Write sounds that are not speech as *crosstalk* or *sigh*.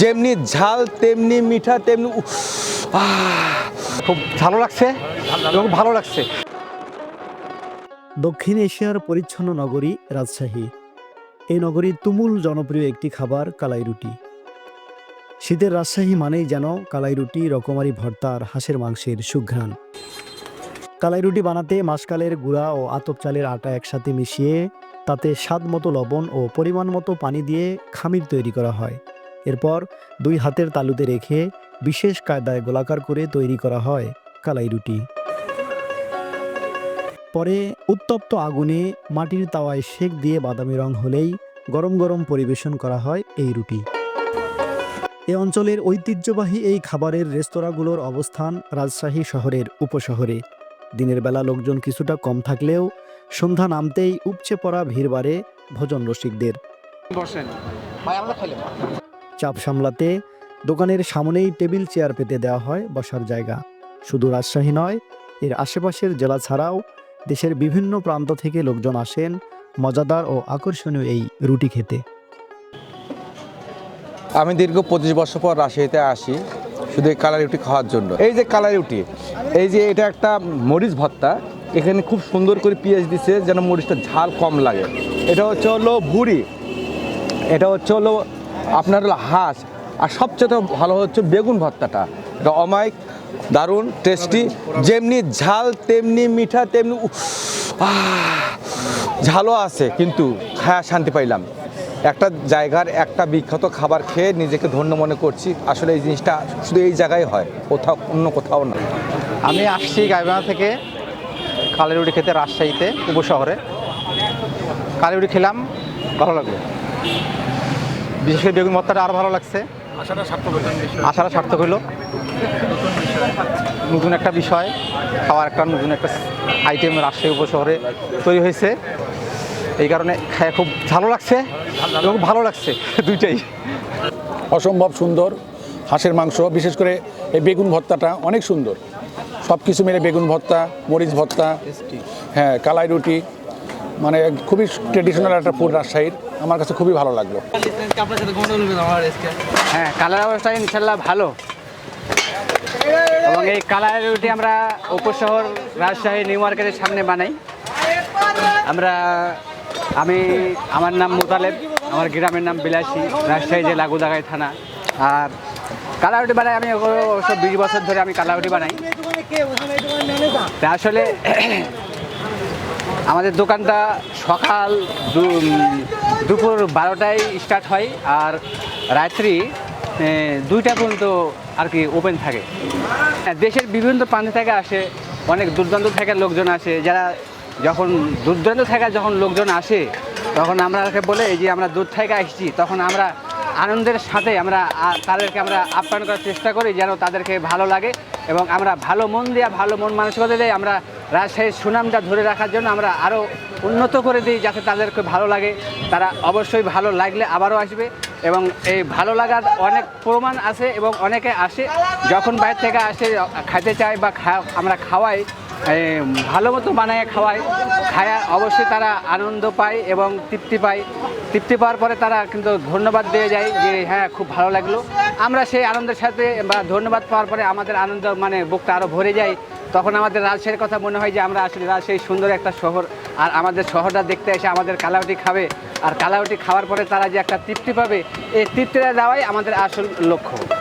যেমনি ঝাল, তেমনি মিঠা, তেমনি খুব ভালো লাগছে, এবং ভালো লাগছে। দক্ষিণ এশিয়ার পরিচ্ছন্ন নগরী রাজশাহী। এই নগরীর তুমুল জনপ্রিয় একটি খাবার কালাই রুটি শীতের রাজশাহী মানেই যেন কালাই রুটি রকমারি ভর্তা আর হাঁসের মাংসের সুঘ্রাণ। কালাই রুটি বানাতে মাসকালের গুঁড়া ও আতপ চালের আটা একসাথে মিশিয়ে তাতে স্বাদ মতো লবণ ও পরিমাণ মতো পানি দিয়ে খামির তৈরি করা হয়। এরপর দুই হাতের তালুতে রেখে বিশেষ কায়দায় গোলাকার করে তৈরি করা হয় কালাই রুটি। পরে উত্তপ্ত আগুনে মাটির তাওয়ায় সেক দিয়ে বাদামি রং হলেই গরম গরম পরিবেশন করা হয় এই রুটি। এ অঞ্চলের ঐতিহ্যবাহী এই খাবারের রেস্তোরাঁগুলোর অবস্থান রাজশাহী শহরের উপশহরে। দিনের বেলা লোকজন কিছুটা কম থাকলেও সন্ধ্যা নামতেই উপচে পড়া ভিড় বাড়ে ভোজন রসিকদের। চাপ সামলাতে দোকানের সামনেই টেবিল চেয়ার পেতে দেওয়া হয় বসার জায়গা। শুধু রাজশাহী নয়, এর আশেপাশের জেলা ছাড়াও দেশের বিভিন্ন প্রান্ত থেকে লোকজন আসেন। মজাদার ও আকর্ষণীয় এই রুটি খেতে। আমি দীর্ঘ পঁচিশ বছর পর রাজশাহীতে আসি, শুধু এই কালারি রুটি খাওয়ার জন্য। এই যে কালারি রুটি, এই যে এটা একটা মরিচ ভর্তা, এখানে খুব সুন্দর করে পেঁয়াজ দিছে, যেন মরিচটা ঝাল কম লাগে। এটা হচ্ছে হলো ভুড়ি, এটা হচ্ছে হলো আপনার হলো হাঁস। আর সবচেয়ে ভালো হচ্ছে বেগুন ভর্তাটা। এটা অমায়িক, দারুণ টেস্টি যেমনি ঝাল, তেমনি মিঠা, তেমনি ঝালও আছে কিন্তু হ্যাঁ শান্তি পাইলাম। একটা জায়গার একটা বিখ্যাত খাবার খেয়ে নিজেকে ধন্য মনে করছি। আসলে এই জিনিসটা শুধু এই জায়গায় হয়, কোথাও, অন্য কোথাও না। আমি আসছি গাইবান্ধা থেকে কালী রুটি খেতে রাজশাহীতে, উপশহরে। কালী রুটি খেলাম, ভালো লাগল। বিশেষ করে বেগুন ভর্তাটা আরও ভালো লাগছে। আশাটা সার্থক হইল নতুন একটা বিষয় খাওয়ার একটা নতুন একটা আইটেম রাজশাহী উপশহরে তৈরি হয়েছে। এই কারণে খায় খুব ভালো লাগছে এবং ভালো লাগছে *laughs* দুইটাই। অসম্ভব সুন্দর হাঁসের মাংস বিশেষ করে এই বেগুন ভর্তাটা অনেক সুন্দর। সব কিছু মিলে বেগুন ভর্তা মরিচ ভর্তা হ্যাঁ কালাই রুটি মানে খুবই ট্রেডিশনাল একটা ফুড রাজশাহীর। আমার কাছে খুবই ভালো লাগল। হ্যাঁ কালার ইনশাল্লাহ ভালো। এবং এই কালার রুটি আমরা রাজশাহী, নিউ সামনে বানাই। আমরা, আমি, আমার নাম মোতালেব, আমার গ্রামের নাম বিলাসী, রাজশাহী জেলা গোদাগাই থানা। আর কালা রুটি বানাই, আমি অবশ্য বিশ বছর ধরে আমি কালা রুটি বানাই। আসলে আমাদের দোকানটা সকাল দুপুর বারোটায় স্টার্ট হয় আর রাত্রি দুইটা পর্যন্ত আর কি ওপেন থাকে। দেশের বিভিন্ন প্রান্ত থেকে আসে, অনেক দূরদূরান্ত থেকে লোকজন আসে। যারা যখন দুর্দান্ত থেকে যখন লোকজন আসে, তখন আমরা বলে এই যে আমরা দূর থেকে আসছি, তখন আমরা আনন্দের সাথে আমরা তাদেরকে আমরা আপ্যায়ন করার চেষ্টা করি যেন তাদেরকে ভালো লাগে এবং আমরা ভালো মন দিয়ে, ভালো মন মানসিকতা দিয়ে আমরা রাজশাহীর সুনামটা ধরে রাখার জন্য আমরা আরও উন্নত করে দিই যাতে তাদেরকে ভালো লাগে। তারা অবশ্যই ভালো লাগলে আবারও আসবে এবং এই ভালো লাগার অনেক প্রমাণ আছে এবং অনেকে আসে, যখন বাইরে থেকে আসে, খাইতে চায় বা খা- আমরা খাওয়াই ভালো মতো বানায় খাওয়ায়। খায়া অবশ্যই তারা আনন্দ পায় এবং তৃপ্তি পায়। তৃপ্তি পাওয়ার পরে তারা কিন্তু ধন্যবাদ দিয়ে যায় যে হ্যাঁ খুব ভালো লাগল। আমরা সেই আনন্দের সাথে বা ধন্যবাদ পাওয়ার পরে আমাদের আনন্দ মানে বুকটা আরও ভরে যায়। তখন আমাদের রাজশাহীর কথা মনে হয় যে, আমরা আসলে রাজশাহী সুন্দর একটা শহর। আর আমাদের শহরটা দেখতে এসে আমাদের কালাউটি খাবে। আর কালাউটি খাওয়ার পরে তারা যে একটা তৃপ্তি পাবে, এই তৃপ্তিটা দেওয়াই আমাদের আসল লক্ষ্য।